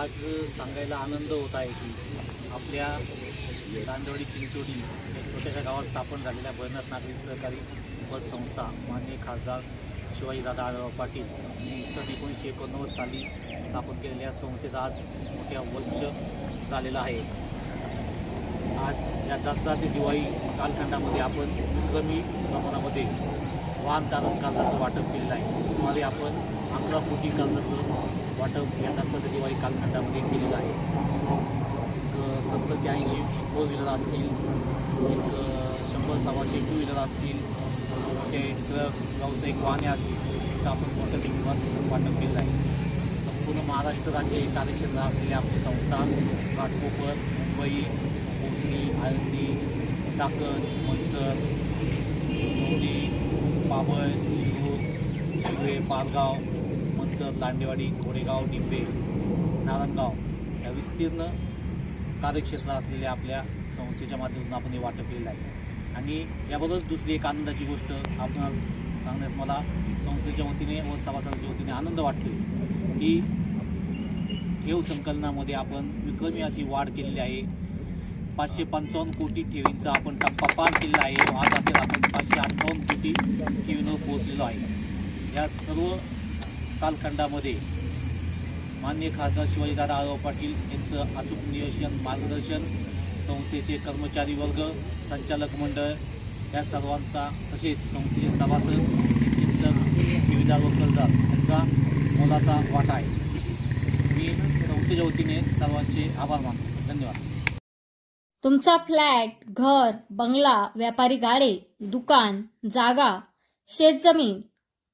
आज सांगायला आनंद होत आहे की आपल्या दांडवडी चिंचोडी छोट्याशा गावात स्थापन झालेल्या भरनाथ नागरी सहकारी पत संस्था माननीय खासदार शिवाजीदादा आढळराव पाटील यांनी सन एकोणीसशे एकोणनव्वद साली स्थापन केलेल्या संस्थेचा आज मोठ्या वर्ष झालेला आहे. आज या दसरा ते दिवाळी कालखंडामध्ये आपण कमी प्रमाणामध्ये वाहन तारण कर्जाचं वाटप केलेलं आहे. सुमारे आपण अकरा कोटी कर्जाचं वाटप या दसरा दिवाळी कालखंडामध्ये केलेलं आहे. एक सत्तर ते ऐंशी फोर व्हीलर असतील एक शंभर सव्वाशे टू व्हीलर असतील मोठे ट्रक व्यावसायिक वाहने असतील तर आपण मोठ्या प्रमाणात वाटप केलं आहे? संपूर्ण महाराष्ट्र राज्य हे कार्यक्षेत्र असलेले आपले संस्थान घाटकोपर मुंबई कोकणी आळंदी चाकण मंचर मोडी पाबळ शिरूर पालगाव पारगाव मंचर लांडेवाडी घोडेगाव डिंबे नारायणगाव या विस्तीर्ण कार्यक्षेत्र असलेल्या आपल्या संस्थेच्या माध्यमातून आपण हे वाटप केलेलं आहे. आणि याबरोबरच दुसरी एक आनंदाची गोष्ट आपण सांगण्यास मला संस्थेच्या वतीने व सभासदांच्या वतीने आनंद वाटतो की ठेव संकलनामध्ये आपण विक्रमी अशी वाढ केलेली आहे. पाचशे पंचावन्न कोटी ठेवींचा आपण टप्पा पार केलेला आहे. आज आपण पाचशे अठ्ठावन्न कोटी ठेवींवर पोहोचलेलो आहे. या सर्व कालखंडामध्ये मान्य खासदार शिवाजीदादा आळव पाटील यांचं अचूक नियोजन मार्गदर्शन संस्थेचे कर्मचारी वर्ग संचालक मंडळ या सर्वांचा तसेच संस्थेचे सभासद चिंतक विविधा व कर्जदार यांचा मोलाचा वाटा आहे. मी संस्थेच्या वतीने सर्वांचे आभार मानतो. धन्यवाद. तुमचा फ्लॅट घर बंगला व्यापारी गाडे दुकान जागा शेतजमीन